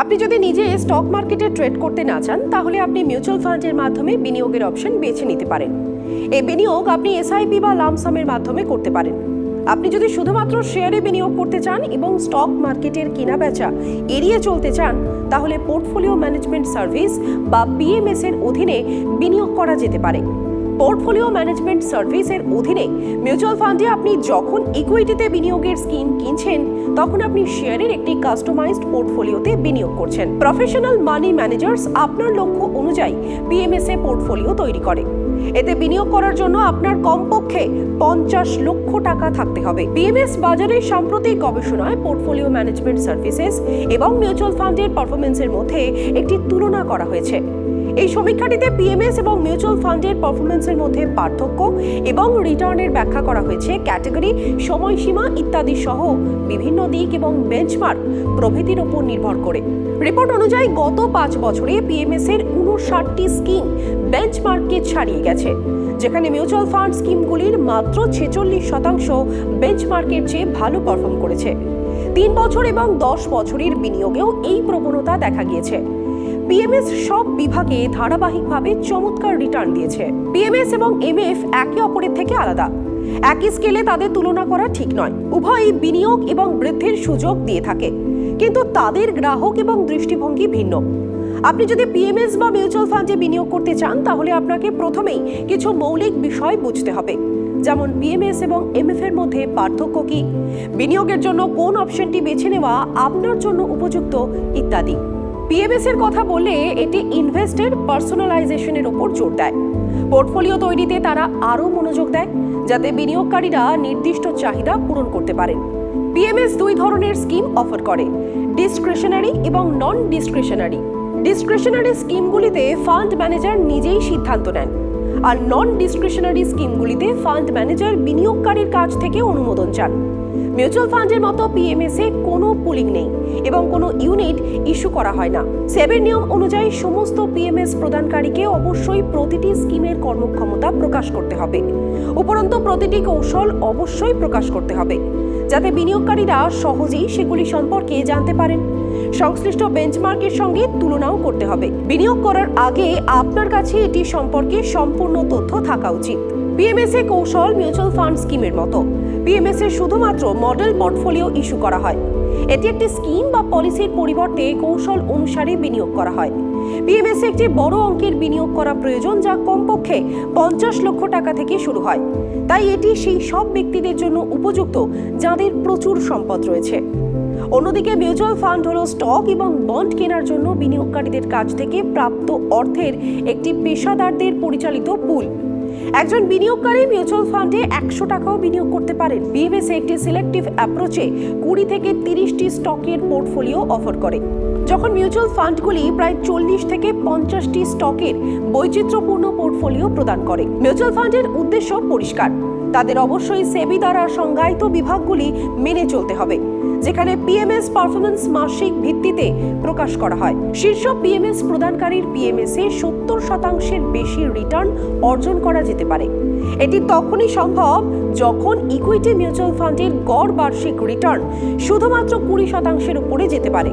আপনি যদি নিজে স্টক মার্কেটে ট্রেড করতে না চান, তাহলে আপনি মিউচুয়াল ফান্ডের মাধ্যমে বিনিয়োগের অপশন বেছে নিতে পারেন। এই বিনিয়োগ আপনি এসআইপি বা লামসামের মাধ্যমে করতে পারেন। আপনি যদি শুধুমাত্র শেয়ারে বিনিয়োগ করতে চান এবং স্টক মার্কেটের কেনা বেচা এড়িয়ে চলতে চান, তাহলে পোর্টফোলিও ম্যানেজমেন্ট সার্ভিস বা পিএমএস এর অধীনে বিনিয়োগ করা যেতে পারে। পোর্টফোলিও ম্যানেজমেন্ট সার্ভিসের অধীনে মিউচুয়াল ফান্ডে আপনি যখন ইকুইটিতে বিনিয়োগের স্কিম কিনছেন, তখন আপনি শেয়ারের একটি কাস্টমাইজড পোর্টফোলিওতে বিনিয়োগ করছেন। প্রফেশনাল মানি ম্যানেজার্স আপনার লক্ষ্য অনুযায়ী পিএমএস এ পোর্টফোলিও তৈরি করে। এতে বিনিয়োগ করার জন্য আপনার কমপক্ষে পঞ্চাশ লক্ষ টাকা থাকতে হবে। পিএমএস বাজারের সাম্প্রতিক গবেষণায় পোর্টফোলিও ম্যানেজমেন্ট সার্ভিসেস এবং মিউচুয়াল ফান্ডের পারফরমেন্সের মধ্যে একটি তুলনা করা হয়েছে। এই সমীক্ষাটিতে পিএমএস এবং মিউচুয়াল ফান্ডের পারফরমেন্সের মধ্যে পার্থক্য এবং রিটার্নের ব্যাখ্যা করা হয়েছে ক্যাটাগরি সময়সীমা ইত্যাদি সহ বিভিন্ন দিক এবং বেঞ্চমার্ক প্রভৃতির উপর নির্ভর করে। রিপোর্ট অনুযায়ী গত পাঁচ বছরে পিএমএস এর উনষাটটি স্কিম বেঞ্চমার্ককে ছাড়িয়ে গেছে, যেখানে মিউচুয়াল ফান্ড স্কিমগুলির মাত্র ছেচল্লিশ শতাংশ বেঞ্চমার্কের চেয়ে ভালো পারফর্ম করেছে। তিন বছর এবং দশ বছরের বিনিয়োগেও এই প্রবণতা দেখা গিয়েছে। পিএমএস সব বিভাগে ধারাবাহিকভাবে চমৎকার রিটার্ন দিয়েছে। পিএমএস এবং এমএফ একে অপরের থেকে আলাদা। একই স্কেলে তাদের তুলনা করা ঠিক নয়। উভয়ই বিনিয়োগ এবং বৃদ্ধির সুযোগ দিয়ে থাকে। কিন্তু তাদের গ্রাহক এবং দৃষ্টিভঙ্গি ভিন্ন। আপনি যদি পিএমএস বা মিউচুয়াল ফান্ডে বিনিয়োগ করতে চান, তাহলে আপনাকে প্রথমেই কিছু মৌলিক বিষয় বুঝতে হবে। যেমন পিএমএস এবং এমএফ এর মধ্যে পার্থক্য কি? বিনিয়োগের জন্য কোন অপশনটি বেছে নেওয়া আপনার জন্য উপযুক্ত, ইত্যাদি। পিএমএস এর কথা বললে এটি ইনভেস্টের পার্সোনালাইজেশনের উপর জোর দেয়। পোর্টফোলিও তৈরিতে তারা আরও মনোযোগ দেয়, যাতে বিনিয়োগকারীরা নির্দিষ্ট চাহিদা পূরণ করতে পারেন। পিএমএস দুই ধরনের স্কিম অফার করে ডিসক্রিশনারি এবং নন ডিসক্রিশনারি ডিসক্রিশনারি স্কিমগুলিতে ফান্ড ম্যানেজার নিজেই সিদ্ধান্ত নেন, আর নন ডিসক্রিশনারি স্কিমগুলিতে ফান্ড ম্যানেজার বিনিয়োগকারীর কাছ থেকে অনুমোদন চান। মিউচুয়াল ফান্ডের মতো পিএমএস কোনো পুলিং নেই এবং কোনো ইউনিট ইস্যু করা হয় না। সেবের নিয়ম অনুযায়ী সমস্ত পিএমএস প্রদানকারীকে অবশ্যই প্রতিটি স্কিমের কর্মক্ষমতা প্রকাশ করতে হবে। উপরন্তু প্রতিটি কৌশল অবশ্যই প্রকাশ করতে হবে, যাতে বিনিয়োগকারীরা সহজেই সেগুলি সম্পর্কে জানতে পারেন। সংশ্লিষ্ট বেঞ্চমার্কের সঙ্গে তুলনাও করতে হবে। বিনিয়োগ করার আগে আপনার কাছে এটি সম্পর্কে সম্পূর্ণ তথ্য থাকা উচিত। পিএমএস এ কৌশল মিউচুয়াল ফান্ড স্কিমের মতো। পিএমএস এর শুধুমাত্র মডেল পোর্টফোলিও ইস্যু করা হয়। এটি একটি স্কিম বা পলিসির পরিবর্তে কৌশল অনুসারে বিনিয়োগ করা হয়। পিএমএস এ একটি বড় অঙ্কের বিনিয়োগ করা প্রয়োজন যা কমপক্ষে পঞ্চাশ লক্ষ টাকা থেকে শুরু হয়। তাই এটি সেই সব ব্যক্তিদের জন্য উপযুক্ত যাদের প্রচুর সম্পদ রয়েছে। অন্যদিকে মিউচুয়াল ফান্ড হল স্টক এবং বন্ড কেনার জন্য বিনিয়োগকারীদের কাছ থেকে প্রাপ্ত অর্থের একটি পেশাদারদের পরিচালিত পুল একজন বিনিয়োগকারী মিউচুয়াল ফান্ডে একশো টাকাও বিনিয়োগ করতে পারেন। বিএমএস একটি সিলেক্টিভ অ্যাপ্রোচে কুড়ি থেকে তিরিশটি স্টকের পোর্টফোলিও অফার করে। যখন মিউচুয়াল ফান্ডগুলি প্রায় চল্লিশ থেকে পঞ্চাশটি স্টকের বৈচিত্র্যপূর্ণ পোর্টফোলিও প্রদান করে। মিউচুয়াল ফান্ডের উদ্দেশ্য পরিষ্কার। তাদের অবশ্যই সেবি দ্বারা সংজ্ঞায়িত বিভাগগুলি মেনে চলতে হবে। যেখানে পিএমএস পারফরমেন্স মাসিক ভিত্তিতে প্রকাশ করা হয়। শীর্ষ পিএমএস প্রদানকারীর পিএমএস এ সত্তর শতাংশের বেশি রিটার্ন অর্জন করা যেতে পারে। এটি তখনই সম্ভব যখন ইকুইটি মিউচুয়াল ফান্ডের গড় বার্ষিক রিটার্ন শুধুমাত্র কুড়ি শতাংশের উপরে যেতে পারে।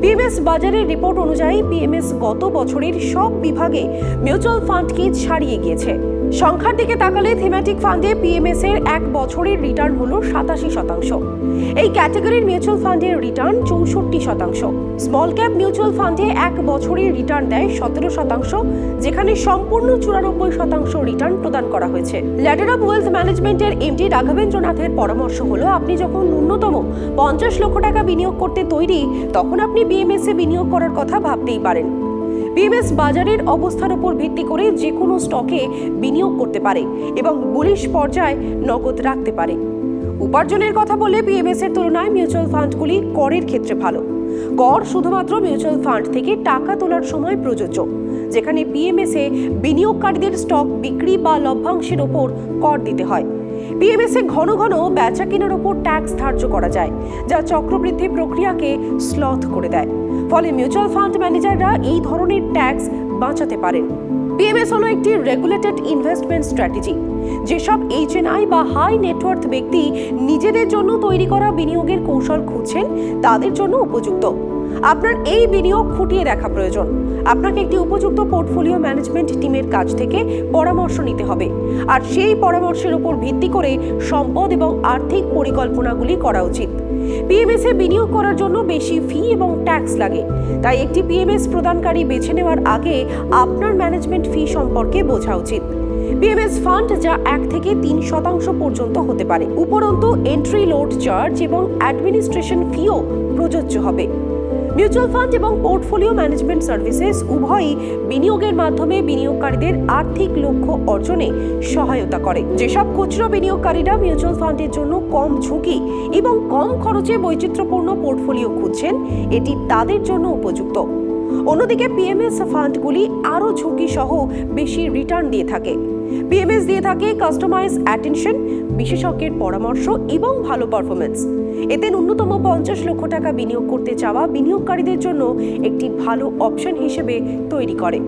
পিএমএস বাজারের রিপোর্ট অনুযায়ী পিএমএস গত বছরের সব বিভাগে মিউচুয়াল ফান্ডকে ছাড়িয়ে গিয়েছে। সংখ্যার দিকে তাকালে থিম্যাটিক ফান্ডে পিএমএস এর এক বছরের রিটার্ন হলো সাতাশি শতাংশ। এই ক্যাটাগরির মিউচুয়াল ফান্ডের রিটার্ন চৌষট্টি শতাংশ। স্মল ক্যাপ মিউচুয়াল ফান্ডে এক বছরের রিটার্ন দেয় সতেরো শতাংশ, যেখানে সম্পূর্ণ চুরানব্বই শতাংশ রিটার্ন প্রদান করা হয়েছে। ল্যাডার অফ ওয়েলথ ম্যানেজমেন্টের এমডি রাঘবেন্দ্রনাথের পরামর্শ হলো, আপনি যখন ন্যূনতম পঞ্চাশ লক্ষ টাকা বিনিয়োগ করতে তৈরি, তখন আপনি বিএমএস বিনিয়োগ করার কথা ভাবতেই পারেন। বিএমএস বাজারের অবস্থার উপর ভিত্তি করে যে কোনো স্টকে বিনিয়োগ করতে পারে এবং বুলিশ পর্যায়ে নগদ রাখতে পারে। উপার্জনের কথা বলে পিএমএস এর তুলনায় মিউচুয়াল ফান্ডগুলি করের ক্ষেত্রে ভালো। কর শুধুমাত্র মিউচুয়াল ফান্ড থেকে টাকা তোলার সময় প্রযোজ্য, যেখানে পিএমএস বিনিয়োগকারীদের স্টক বিক্রি বা লভ্যাংশের ওপর কর দিতে হয়। পিএমএস ঘন ঘন বেচা কেনার ওপর ট্যাক্স ধার্য করা যায়, যা চক্রবৃদ্ধি প্রক্রিয়াকে স্লথ করে দেয়। ফলে মিউচুয়াল ফান্ড ম্যানেজাররা এই ধরনের ট্যাক্স বাঁচাতে পারেন। পিএমএস হলো একটি রেগুলেটেড ইনভেস্টমেন্ট স্ট্র্যাটেজি যেসব এইচএনআই বা হাই নেটওয়ার্থ ব্যক্তি নিজেদের জন্য তৈরি করা বিনিয়োগের কৌশল খুঁজছেন, তাদের জন্য উপযুক্ত। আপনার এই বিনিয়োগ খুঁটিয়ে দেখা প্রয়োজন। আপনাকে একটি উপযুক্ত পোর্টফোলিও ম্যানেজমেন্ট টিমের কাছ থেকে পরামর্শ নিতে হবে। আর সেই পরামর্শের উপর ভিত্তি করে সম্পদ এবং আর্থিক পরিকল্পনাগুলি করা উচিত। পিএমএস বিনিয়োগ করার জন্য বেশি ফি এবং ট্যাক্স লাগে। তাই একটি পিএমএস প্রদানকারী বেছে নেওয়ার আগে আপনার ম্যানেজমেন্ট ফি সম্পর্কে বোঝা উচিত। পিএমএস ফান্ড যা এক থেকে তিন শতাংশ পর্যন্ত হতে পারে। উপরন্তু এন্ট্রি লোড চার্জ এবং অ্যাডমিনিস্ট্রেশন ফিও প্রযোজ্য হবে। মিউচুয়াল ফান্ড এবং পোর্টফোলিও ম্যানেজমেন্ট সার্ভিসেস উভয়ই বিনিয়োগের মাধ্যমে বিনিয়োগকারীদের আর্থিক লক্ষ্য অর্জনে সহায়তা করে। যেসব খুচরো বিনিয়োগকারীরা মিউচুয়াল ফান্ডের জন্য কম ঝুঁকি এবং কম খরচে বৈচিত্র্যপূর্ণ পোর্টফোলিও খুঁজছেন, এটি তাদের জন্য উপযুক্ত। অন্যদিকে পিএমএস ফান্ডগুলি আরও ঝুঁকি সহ বেশি রিটার্ন দিয়ে থাকে। পিএমএস দিয়ে থাকে কাস্টমাইজ অ্যাটেনশন বিশেষজ্ঞের পরামর্শ এবং ভালো পারফরমেন্স এতে ন্যূনতম পঞ্চাশ লক্ষ টাকা বিনিয়োগ করতে চাওয়া বিনিয়োগকারীদের জন্য একটি ভালো অপশন হিসেবে তৈরি করে।